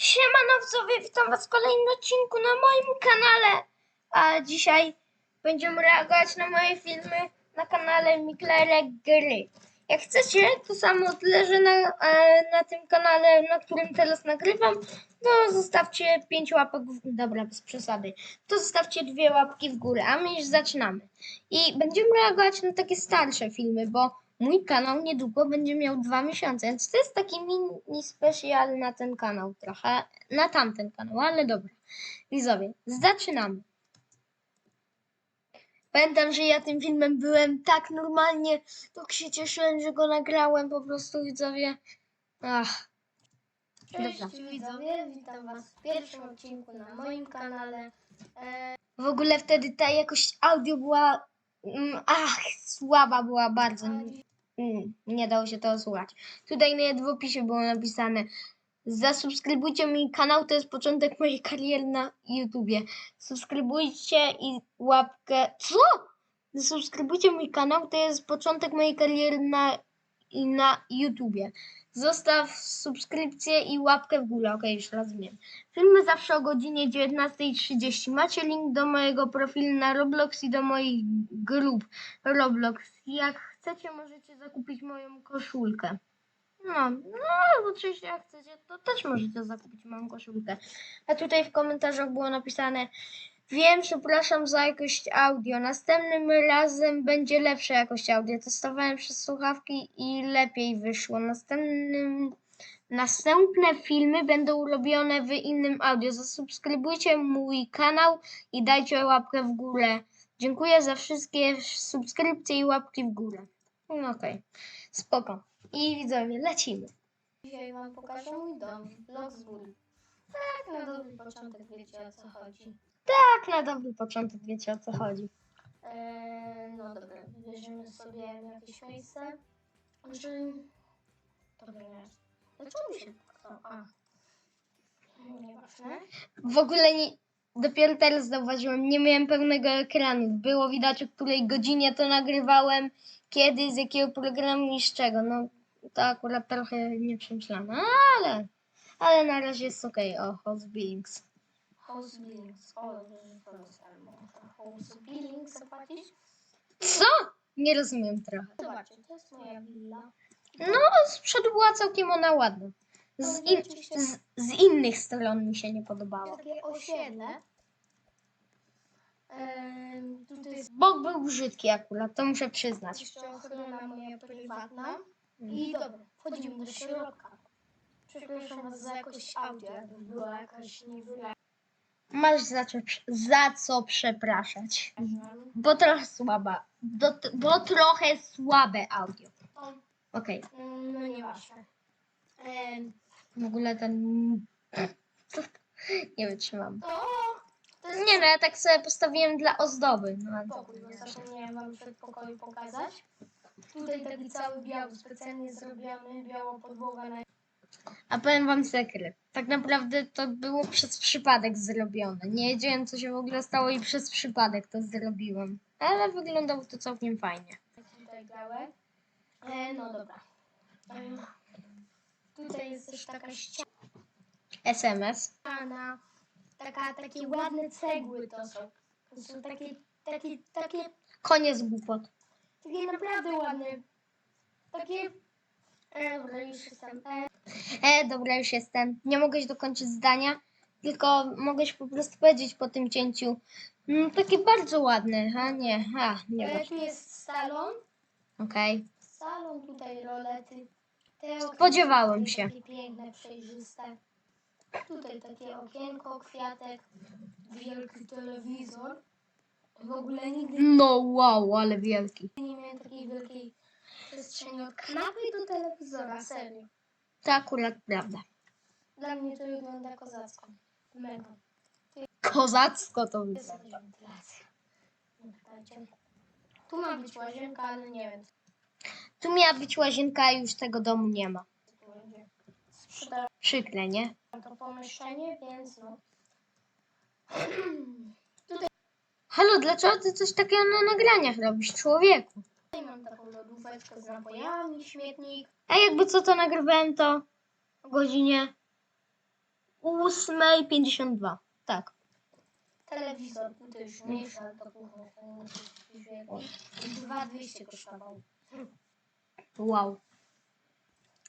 Siemanowcowie, witam was w kolejnym odcinku na moim kanale. A dzisiaj będziemy reagować na moje filmy na kanale Miklerek Gry. Jak chcecie, to samo leży na, e, na tym kanale, na którym teraz nagrywam, to zostawcie 5 łapek w Dobra, bez przesady. To zostawcie dwie łapki w górę, a my już zaczynamy. I będziemy reagować na takie starsze filmy, bo mój kanał niedługo będzie miał dwa miesiące, więc to jest taki mini specjal na ten kanał trochę, na tamten kanał, ale dobra. Widzowie, zaczynamy. Pamiętam, że ja tym filmem byłem tak normalnie, tak się cieszyłem, że go nagrałem, po prostu widzowie. Ach, Cześć Dobra. widzowie, witam was w pierwszym odcinku na moim kanale. E, w ogóle wtedy ta jakość audio była, mm, ach, słaba była bardzo. Mm, nie dało się to słuchać. Tutaj nawet w opisie było napisane Zasubskrybujcie mój kanał, to jest początek mojej kariery na YouTubie. Subskrybujcie i łapkę... Co? Zasubskrybujcie mój kanał, to jest początek mojej kariery na, na YouTubie. Zostaw subskrypcję i łapkę w górę. Okej, już rozumiem. Filmy zawsze o godzinie 19.30. Macie link do mojego profilu na Roblox i do moich grup Roblox. Jak chcecie, możecie zakupić moją koszulkę. No, no, oczywiście jak chcecie, to też możecie zakupić moją koszulkę. A tutaj w komentarzach było napisane Wiem, przepraszam za jakość audio. Następnym razem będzie lepsza jakość audio. Testowałem przez słuchawki i lepiej wyszło. Następnym, następne filmy będą robione w innym audio. Zasubskrybujcie mój kanał i dajcie łapkę w górę. Dziękuję za wszystkie subskrypcje i łapki w górę. No okej, spoko. I widzowie, lecimy. Dzisiaj wam pokażę mój dom, góry. Tak, na dobry początek wiecie o co chodzi. Tak, na dobry początek wiecie o co chodzi. E, no dobra, wybierzemy sobie jakieś miejsce. Znaczy... Dobra, nie. Dlaczego mi się to... A. Nieważne. W ogóle nie, dopiero teraz zauważyłem, nie miałem pełnego ekranu. Było widać o której godzinie to nagrywałem, kiedy, z jakiego programu i z czego. No to akurat trochę nieprzemyślane, ale, ale na razie jest okej. O, House Billings. House Billings. O, to Billings zapłacić? Co? Nie rozumiem trochę. Zobaczcie, to jest moja willa. No, z przodu była całkiem ona ładna. Z, in, z, z innych stron mi się nie podobało. Takie osiedle. Em, tutaj jest Bok był brzydki akurat, to muszę przyznać. jeszcze ochrona moja prywatna. I dobra, wchodzimy do środka. Przepraszam was za jakość audio, jakby była jakaś niewyraźna. Masz za co, za co przepraszać. Bo trochę słaba. Do, bo trochę słabe audio. Okej, mm, No nieważne. Em, w ogóle ten... Nie wytrzymam. To, Nie no, ja tak sobie postawiłem dla ozdoby. No, ale to pokój, zapomniałem wam przedpokoju pokazać. Tutaj taki cały biały, specjalnie zrobiony, biała podłoga na A powiem wam sekret. Tak naprawdę to było przez przypadek zrobione. Nie wiedziałem co się w ogóle stało i przez przypadek to zrobiłem. Ale wyglądało to całkiem fajnie. tutaj białe. E, no dobra. Tutaj jest też taka ściana. SMS. ściana, taka, takie ładne cegły to są. To są takie, takie, takie, Koniec głupot. takie naprawdę ładne. Takie, e, dobra, już jestem. E, E, dobra, już jestem. Nie mogłeś dokończyć zdania, tylko mogłeś po prostu powiedzieć po tym cięciu. Mm, takie bardzo ładne, a nie, a, nie e, tu jest salon, Okej. salon, tutaj rolety. Te Spodziewałem się. Takie piękne, przejrzyste. Tutaj takie okienko, kwiatek, wielki telewizor. W ogóle nigdy No wow, ale wielki. nie miałem takiej wielkiej przestrzeni od kanapy do telewizora, serio. To akurat prawda. Dla mnie to wygląda kozacko. Mega. Kozacko to To jest wygląda. jakaś wentylacja. Nie pytajcie. Tu ma być łazienka, ale nie wiem, Tu miała być łazienka, a już tego domu nie ma. co tu będzie. Sprzedałem Przykre, nie? to pomieszczenie, więc no. Halo, dlaczego ty coś takiego na nagraniach robisz, człowieku? Tutaj mam taką lodóweczkę z napojami, śmietnik. A jakby co to nagrywałem to o godzinie 8.52. Tak. Telewizor, tutaj już mniejszy, ale to kuchnia, wielki. 2200 kosztował. Wow.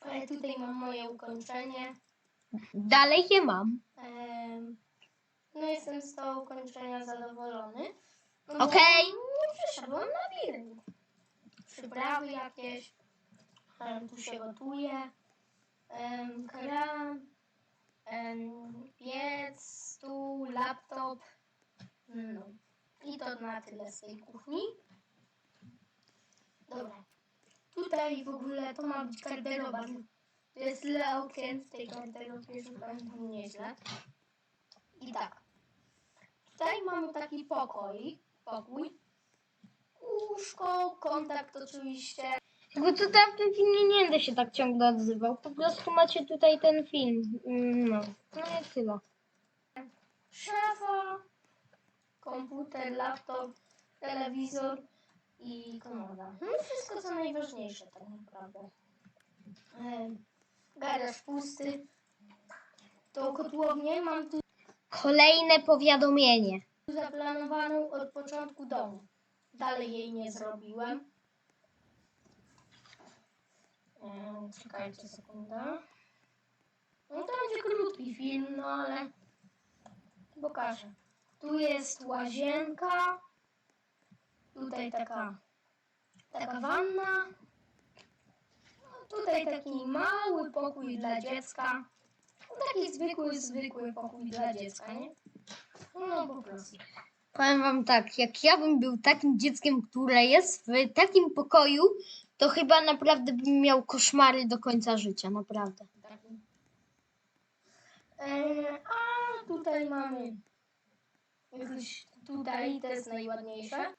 Ale tutaj mam moje ukończenie. Dalej je mam. Em, No jestem z tego ukończenia zadowolony. No bo Okej. Nie przeszedłem labirynt. Przyprawy jakieś. em, Tu się gotuje. em, Piec, stół, laptop. No. I to na tyle z tej kuchni. Dobra. Tutaj w ogóle to ma być garderoba. To jest okien w tej garderobie, że pamiętam nieźle. I tak. Tutaj mamy taki pokój. Pokój. Łóżko, kontakt oczywiście. Jakby tutaj w tym filmie nie będę się tak ciągle odzywał. Po prostu macie tutaj ten film. Mm, No, no i tyle. Szafa, komputer, laptop, telewizor i komoda. No i wszystko co najważniejsze tak naprawdę. Garaż pusty. Tą kotłownię mam tu Kolejne powiadomienie. zaplanowaną od początku domu. Dalej jej nie zrobiłem. Em, Czekajcie sekundę. No to będzie krótki film, no ale pokażę. Tu jest łazienka. Tutaj taka, taka wanna. Tutaj taki mały pokój dla dziecka. No, taki zwykły, zwykły pokój dla dziecka, nie? No po prostu. Powiem wam tak, jak ja bym był takim dzieckiem, które jest w takim pokoju, to chyba naprawdę bym miał koszmary do końca życia, naprawdę. Taki. E, a tutaj mamy jakoś tutaj, to jest najładniejsze.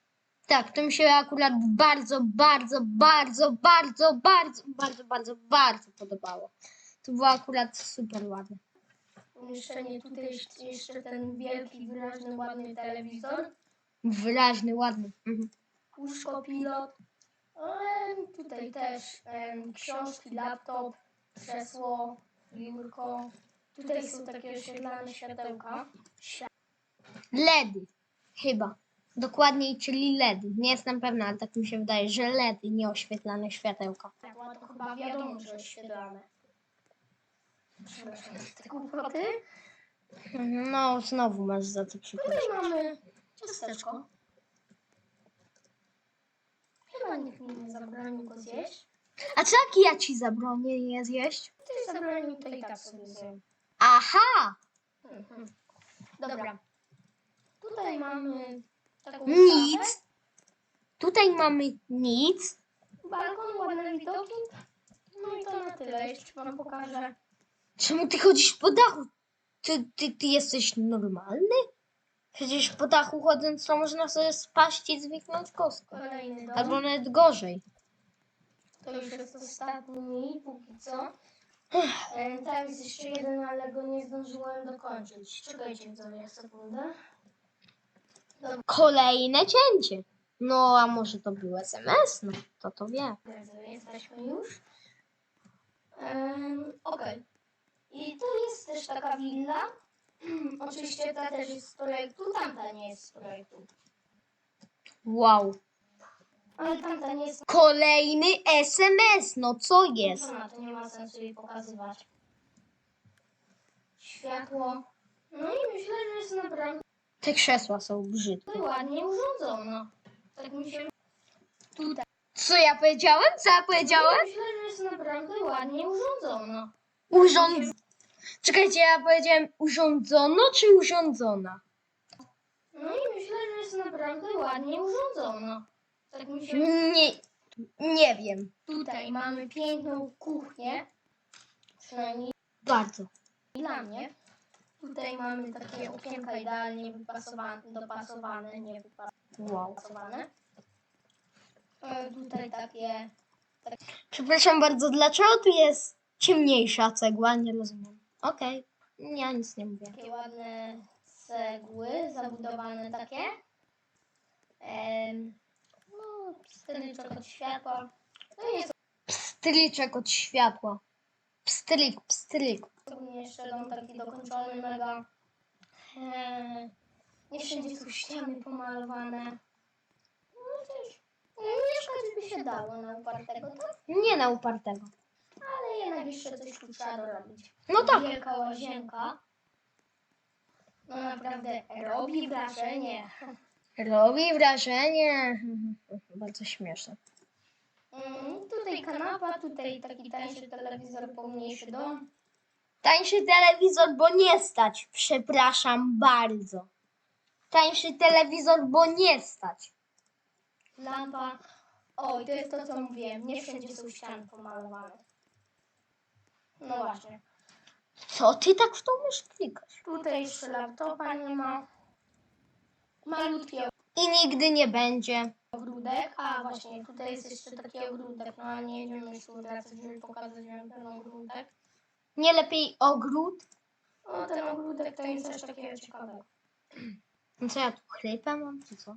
Tak, to mi się akurat bardzo, bardzo, bardzo, bardzo, bardzo, bardzo, bardzo, bardzo podobało. To było akurat super ładne. Umieszczenie tutaj jeszcze, ten wielki, wyraźny, ładny telewizor. Wyraźny, ładny. Mhm. Łóżko pilot. Tutaj też książki, laptop, krzesło, biurko. Tutaj są takie oświetlane światełka. LEDy. Chyba. Dokładniej, czyli LEDy. Nie jestem pewna, ale tak mi się wydaje, że LEDy, nie oświetlane światełka. Tak, no to chyba wiadomo, że oświetlane. Przepraszam, te głupoty. No, znowu masz za to Tutaj przepraszam. mamy ciasteczko. Chyba nikt mi nie zabronił go zjeść. A co jak ja ci zabronię je zjeść? Ktoś zabronił, to i tak sobie zjem. Aha! Mhm. Dobra. Tutaj mamy taką Nic. szafę. Tutaj mamy nic. Balkon, ładne widoki. No i to na tyle. Jeszcze wam pokażę. Czemu ty chodzisz po dachu? Ty, ty, ty jesteś normalny? Przecież po dachu chodząc to można sobie spaść i zwiknąć kostkę. Kolejny dom. Albo nawet gorzej. To już jest ostatni, póki co. E, Tam jest jeszcze jeden, ale go nie zdążyłem dokończyć. Czekajcie widzowie sekundę. Kolejne cięcie. No, a może to był SMS? No, to to wie. Jesteśmy już. Um, Okej. I tu jest też taka willa. Oczywiście ta też jest z projektu, tamta nie jest z projektu. Wow. Ale tamta nie jest. Kolejny SMS. No, co jest? No to nie ma sensu jej pokazywać. Światło. No i myślę, że jest naprawdę Te krzesła są brzydkie. ładnie urządzona. Tak mi się. Tutaj. Co ja powiedziałem? Co ja powiedziałem? Myślę, że jest naprawdę ładnie urządzona. Urząd... Czekajcie, ja powiedziałem urządzono czy urządzona? No i myślę, że jest naprawdę ładnie urządzona. Tak mi się. Nie, nie wiem. Tutaj mamy piękną kuchnię. Przynajmniej Bardzo. dla mnie. Tutaj mamy takie okienka idealnie wypasowane, dopasowane, nie Wow. wypasowane. E, Tutaj takie Przepraszam bardzo, dlaczego tu jest ciemniejsza cegła? Nie rozumiem. Okej, ja nic nie mówię. takie ładne cegły, zabudowane takie. Em, no, stylyczek od światła. No jest Stylyczek od światła. Pstryk, pstryk. Ogólnie jeszcze dom taki dokończony, mega. Eee, nie wszędzie są ściany pomalowane. No też. Mieszkać by się dało na upartego, tak? Nie na upartego. Ale jednak jeszcze coś tu trzeba dorobić. No tak. Wielka łazienka. No naprawdę robi wrażenie. Robi wrażenie. Bardzo śmieszne. Mm, tutaj kanapa, tutaj taki tańszy telewizor, pomniejszy dom. Tańszy telewizor, bo nie stać. Przepraszam bardzo. Tańszy telewizor, bo nie stać. Lampa. O, i to jest to, co mówiłem. Nie wszędzie są ściany pomalowane. No właśnie. Co ty tak w tą mysz klikasz? Tutaj jeszcze laptopa nie ma. Malutki I nigdy nie będzie. Ogródek. A właśnie, tutaj jest jeszcze taki ogródek. No ale nie jedziemy już wracać, żeby pokazać wam ten ogródek. Nie lepiej ogród? O, ten ogródek to jest coś takiego ciekawego. No co ja tu chrypę mam, czy co?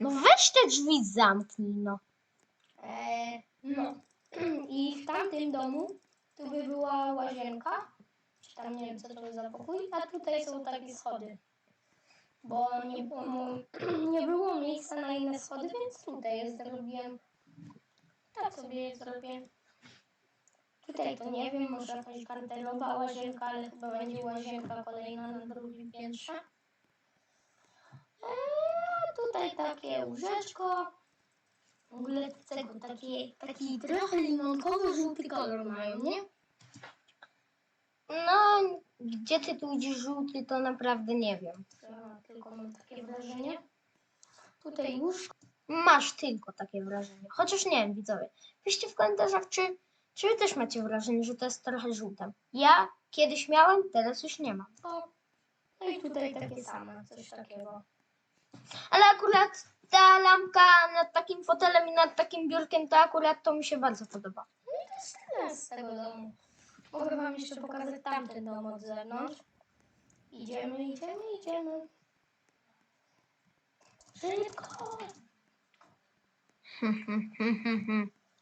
No weź te drzwi zamknij, no. Eee, no. I w tamtym domu tu by była łazienka. Czy tam nie wiem co to jest za pokój. A tutaj są takie schody. Bo nie było, nie było miejsca na inne schody, więc tutaj zrobiłem. Tak sobie je zrobię. Tutaj to nie wiem, może jakaś garderoba, łazienka, ale chyba będzie łazienka kolejna na drugim piętrze. Eee, tutaj takie łóżeczko. W ogóle tego taki, taki trochę limonkowy, żółty kolor mają, nie? No, gdzie ty tu widzisz żółty, to naprawdę nie wiem. Tylko mam takie wrażenie. Tutaj łóżko. Masz tylko takie wrażenie. Chociaż nie wiem, widzowie. Piszcie w komentarzach, czy, czy wy też macie wrażenie, że to jest trochę żółte. Ja kiedyś miałem, teraz już nie mam. No i tutaj takie same, coś takiego. Ale akurat ta lampka nad takim fotelem i nad takim biurkiem, to akurat to mi się bardzo podoba. To jest tyle z tego domu. Mogę wam jeszcze pokazać tamten dom od zewnątrz. Idziemy, idziemy, idziemy. Szybko!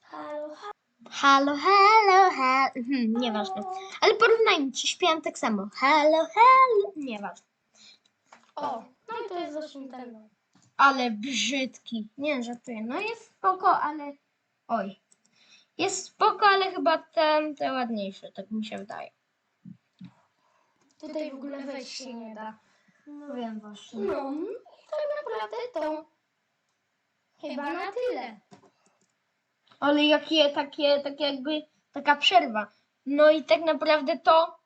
Halo, halo. Halo, halo, halo. Hmm, nieważne. Ale porównajmy, czy śpiewam tak samo. Halo, halo. Nieważne. O, no i to jest właśnie ten. Ale brzydki. Nie, żartuję. No jest spoko, ale... Oj. Jest spoko, ale chyba ten, te ładniejsze, tak mi się wydaje. Tutaj w ogóle wejść się nie da. No wiem właśnie. No, i tak naprawdę to chyba na tyle. Ale jakie takie, takie jakby taka przerwa. No i tak naprawdę to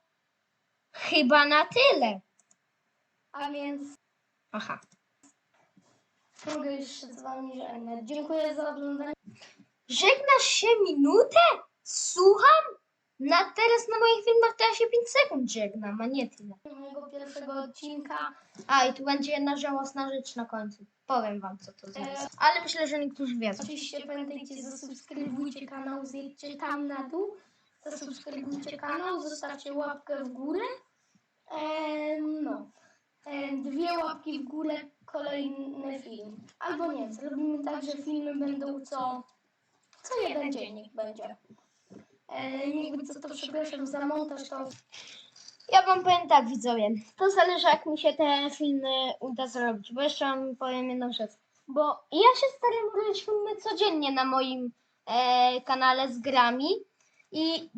chyba na tyle. A więc Aha. mogę już się z wami żegnać. Dziękuję za oglądanie. Żegnasz się minutę? Słucham? Na teraz na moich filmach to ja się 5 sekund żegnam, a nie tyle. mojego pierwszego odcinka. A i tu będzie jedna żałosna rzecz na końcu. Powiem wam co to jest. Ale myślę, że niektórzy wiedzą. Oczywiście pamiętajcie, zasubskrybujcie kanał, zjedźcie tam na dół. Zasubskrybujcie kanał, zostawcie łapkę w górę. Em, no. Em, dwie łapki w górę, kolejny film. Albo nie, zrobimy tak, że filmy będą co, co jeden dziennik będzie. E, jakby co to przepraszam za montaż, to Ja wam powiem tak, widzowie. To zależy, jak mi się te filmy uda zrobić. Bo jeszcze wam powiem jedną rzecz. Bo ja się staram robić filmy codziennie na moim e, kanale z grami. I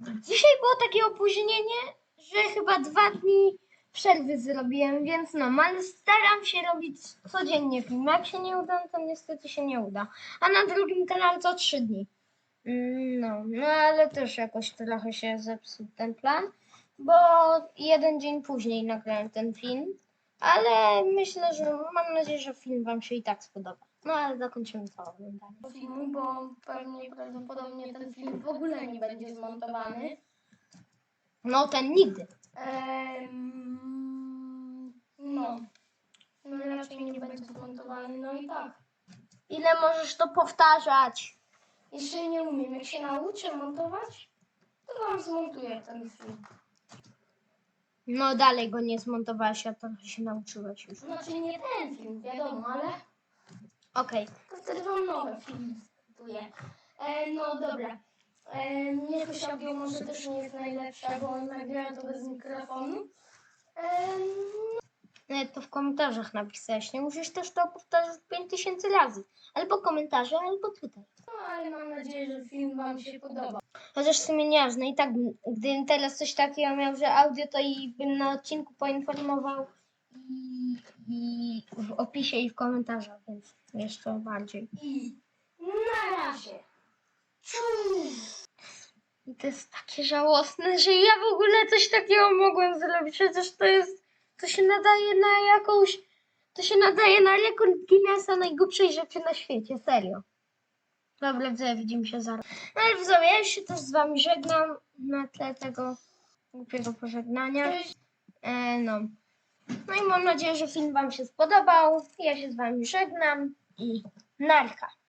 dzisiaj było takie opóźnienie, że chyba dwa dni przerwy zrobiłem, więc no, ale staram się robić codziennie film. Jak się nie uda, to niestety się nie uda. A na drugim kanale co trzy dni. Mm, No, no ale też jakoś trochę się zepsuł ten plan bo jeden dzień później nagrałem ten film, ale myślę, że mam nadzieję, że film Wam się i tak spodoba. No ale zakończymy to oglądanie. filmu, bo pewnie prawdopodobnie ten film w ogóle nie będzie zmontowany. No ten nigdy. Em, no. No raczej nie będzie zmontowany, no i tak. Ile możesz to powtarzać? Jeszcze nie umiem. Jak się nauczę montować, to wam zmontuję ten film. No dalej go nie zmontowałeś, a trochę się nauczyłeś już. Znaczy nie ten film, wiadomo, ale Okej. to wtedy wam nowe filmy zmontuję. E, no dobra. E, jakość audio może też nie jest najlepsza, bo nagrałem to bez mikrofonu. E, Nawet to w komentarzach napisałeś. Nie musisz też to powtarzać 5000 razy. Albo komentarze, albo tutaj. no ale mam nadzieję, że film Wam się podobał. Chociaż w sumie nieważne. I tak, bym- gdybym teraz coś takiego miał, że audio, to i bym na odcinku poinformował i, i w opisie i w komentarzach, więc jeszcze bardziej. I na razie. Czuj! I to jest takie żałosne, że ja w ogóle coś takiego mogłem zrobić. Przecież to jest, to się nadaje na jakąś, to się nadaje na rekord Guinnessa najgłupszej rzeczy na świecie, serio. Dobra, widzowie, widzimy się zaraz. No ale widzowie, ja już się też z wami żegnam na tle tego głupiego pożegnania. E, no. No i mam nadzieję, że film wam się spodobał. Ja się z wami żegnam i narka.